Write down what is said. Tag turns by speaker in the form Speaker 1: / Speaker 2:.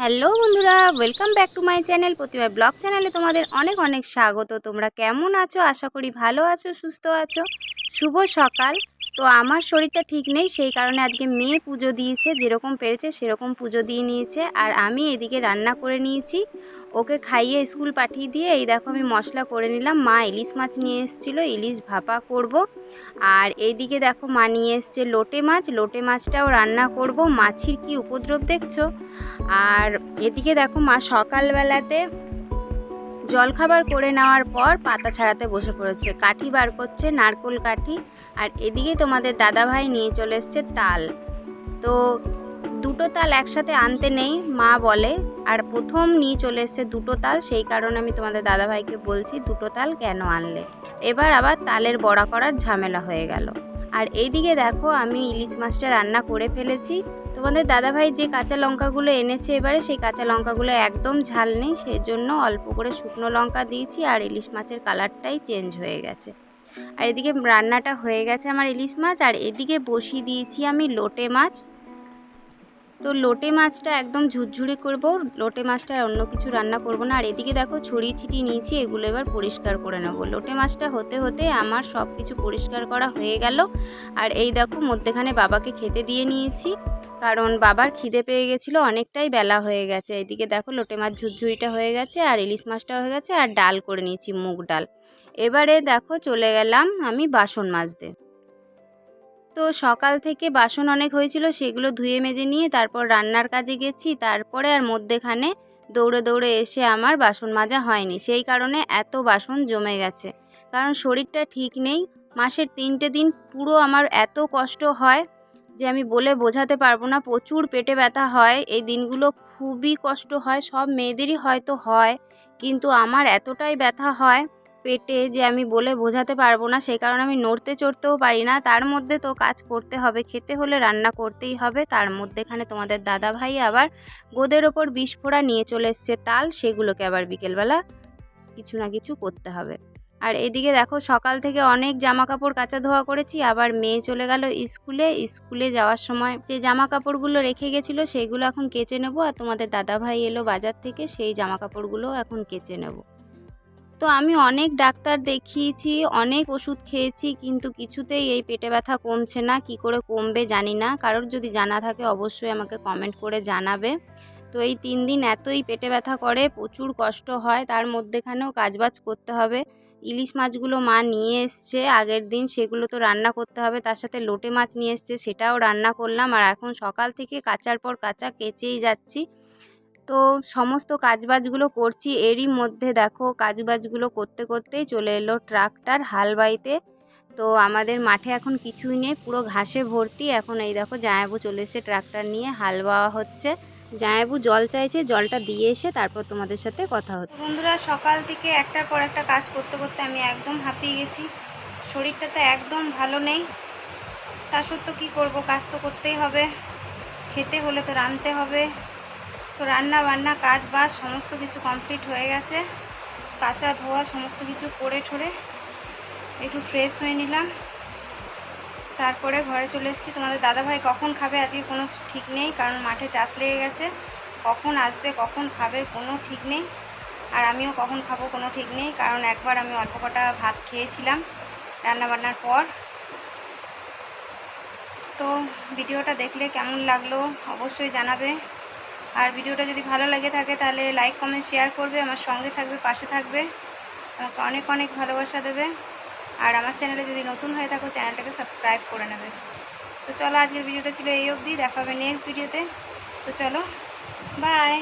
Speaker 1: Hello বন্ধুরা welcome back to my channel Pratima blog চ্যানেলে তোমাদের অনেক অনেক স্বাগত। তোমরা কেমন আছো? আশা করি ভালো আছো, সুস্থ আছো। শুভ সকাল। তো আমার শরীরটা ঠিক নেই, সেই কারণে আজকে মেয়ে পুজো দিয়েছে, যেরকম পেরেছে সেরকম পুজো দিয়ে নিয়েছে। আর আমি এদিকে রান্না করে নিয়েছি। ওকে খাইয়ে স্কুল পাঠিয়ে দিয়ে, এই দেখো আমি মশলা করে নিলাম। মা ইলিশ মাছ নিয়ে এসেছিল, ইলিশ ভাপা করব। আর এইদিকে দেখো মা নিয়ে এসছে লোটে মাছ। লোটে মাছটাও রান্না করব। মাছির কি উপদ্রব দেখছ? আর এদিকে দেখো মা সকালবেলাতে জলখাবার করে নেওয়ার পর পাতা ছাড়াতে বসে পড়েছে। কাঠি বার করছে, নারকোল কাঠি। আর এদিকে তোমাদের দাদাভাই নিয়ে চলে এসছে তাল। তো দুটো তাল একসাথে আনতে নেই, মা বলে। আর প্রথম নিয়ে চলে এসছে দুটো তাল, সেই কারণে আমি তোমাদের দাদাভাইকে বলছি দুটো তাল কেন আনলে। এবার আবার তালের বড়া করার ঝামেলা হয়ে গেল। আর এইদিকে দেখো আমি ইলিশ মাছটা রান্না করে ফেলেছি। তোমাদের দাদাভাই যে কাঁচা লঙ্কাগুলো এনেছে এবারে, সেই কাঁচা লঙ্কাগুলো একদম ঝাল নেই সেই জন্য অল্প করে শুকনো লঙ্কা দিয়েছি আর ইলিশ মাছের কালারটাই চেঞ্জ হয়ে গেছে। আর এদিকে রান্নাটা হয়ে গেছে আমার ইলিশ মাছ, আর এদিকে বসিয়ে দিয়েছি আমি লোটে মাছ। তো লোটে মাছটা একদম ঝুরঝুরি করব, লোটে মাছটা আর অন্য কিছু রান্না করব না। আর এদিকে দেখো ছড়িয়ে ছিটিয়ে নিয়েছি, এগুলো এবার পরিষ্কার করে নেব। লোটে মাছটা হতে হতে আমার সব কিছু পরিষ্কার করা হয়ে গেল। আর এই দেখো মধ্যেখানে বাবাকে খেতে দিয়ে নিয়েছি, কারণ বাবার খিদে পেয়ে গেছিল, অনেকটাই বেলা হয়ে গেছে। এদিকে দেখো লোটে মাছ ঝুরঝুরিটা হয়ে গেছে, আর ইলিশ মাছটা হয়ে গেছে, আর ডাল করে নিয়েছি, মুগ ডাল। এবারে দেখো চলে গেলাম আমি বাসন মাজতে। তো সকাল থেকে বাসন অনেক হয়েছিল, সেগুলো ধুয়ে মেজে নিয়ে তারপর রান্নার কাজে গেছি। তারপরে আর মধ্যেখানে দৌড়ে দৌড়ে এসে আমার বাসন মাজা হয়নি। সেই কারণে এত বাসন জমে গেছে। কারণ শরীরটা ঠিক নেই। মাসের তিনটে দিন পুরো আমার এত কষ্ট হয় যে আমি বলে বোঝাতে পারব না, প্রচুর পেটে ব্যথা হয়। এই দিনগুলো খুবই কষ্ট হয়। সব মেয়েদেরই হয়তো হয়, কিন্তু আমার এতটাই ব্যথা হয় পেটে যে আমি বলে বোঝাতে পারব না, সেই কারণে আমি নড়তে চড়তেও পারি না। তার মধ্যে তো কাজ করতে হবে, খেতে হলে রান্না করতেই হবে। তার মধ্যেখানে তোমাদের দাদা ভাই আবার গোদের ওপর বিস্ফোরা নিয়ে চলে এসছে, তাল সেগুলোকে আবার বিকেলবেলা কিছু না কিছু করতে হবে। আর এদিকে দেখো, সকাল থেকে অনেক জামা কাপড় কাচা ধোয়া করেছি, আবার মেয়ে চলে গেল স্কুলে। স্কুলে যাওয়ার সময় যে জামা কাপড়গুলো রেখে গেছিল সেইগুলো এখন কেচে নেব। আর তোমাদের দাদা ভাই এলো বাজার থেকে, সেই জামা কাপড়গুলো এখন কেচে নেব। তো আমি অনেক ডাক্তার দেখিয়েছি, অনেক ওষুধ খেয়েছি, কিন্তু কিছুতেই এই পেটে ব্যথা কমছে না। কি করে কমবে জানি না। কারোর যদি জানা থাকে অবশ্যই আমাকে কমেন্ট করে জানাবে। তো এই তিন দিন এতই পেটে ব্যথা করে, প্রচুর কষ্ট হয়। তার মধ্যেখানেও কাজবাজ করতে হবে। ইলিশ মাছগুলো মা নিয়ে এসছে, আগের দিন সেগুলো তো রান্না করতে হবে। তার সাথে লোটে মাছ নিয়ে এসছে, সেটাও রান্না করলাম। আর এখন সকাল থেকে কাচার পর কাঁচা কেচেই যাচ্ছি। তো সমস্ত কাজবাজগুলো করছি এরই মধ্যে দেখো কাজবাজগুলো করতে করতেই চলে এলো ট্রাক্টর হাল বাইতে তো আমাদের মাঠে এখন কিছুই নেই, পুরো ঘাসে ভর্তি। এখন এই দেখো জায়াবু চলে এসেছে ট্রাক্টর নিয়ে, হাল বাওয়া হচ্ছে। জায়াবু জল চাইছে, জলটা দিয়ে এসে তারপর তোমাদের সাথে কথা হচ্ছে। বন্ধুরা, সকাল থেকে একটার পর একটা কাজ করতে করতে আমি একদম হাঁপিয়ে গেছি। শরীরটা তো একদম ভালো নেই। তা সত্ত্বেও কী করব? কাজ তো করতেই হবে। খেতে হলে তো রাঁধতে হবে। তো রান্না বান্না, কাজ বাজ, সমস্ত কিছু কমপ্লিট হয়ে গেছে। কাঁচা ধোয়া, সমস্ত কিছু করে ঠরে একটু ফ্রেশ হয়ে নিলাম। তারপরে ঘরে চলে এসেছি। তোমাদের দাদাভাই কখন খাবে? আজকে কোনো ঠিক নেই, কারণ মাঠে চাষ লেগে গেছে। কখন আসবে, কখন খাবে, কোনো ঠিক নেই। আর আমিও কখন খাব, কোনো ঠিক নেই, কারণ একবার আমি অল্প কটা ভাত খেয়েছিলাম রান্নাবান্নার পর। তো ভিডিওটা দেখলে কেমন লাগল, অবশ্যই জানাবে। আর ভিডিওটা যদি ভালো লাগে থাকে, তাহলে লাইক কমেন্ট শেয়ার করবে, আমার সঙ্গে থাকবে, পাশে থাকবে। আমাকে অনেক অনেক ভালোবাসা দেবে। আর আমার চ্যানেলে যদি নতুন হয়ে থাকো চ্যানেলটাকে সাবস্ক্রাইব করে নেবে। তো চলো, আজকের ভিডিওটা ছিল এই অবধি। দেখা হবে নেক্সট ভিডিওতে তো চলো বাই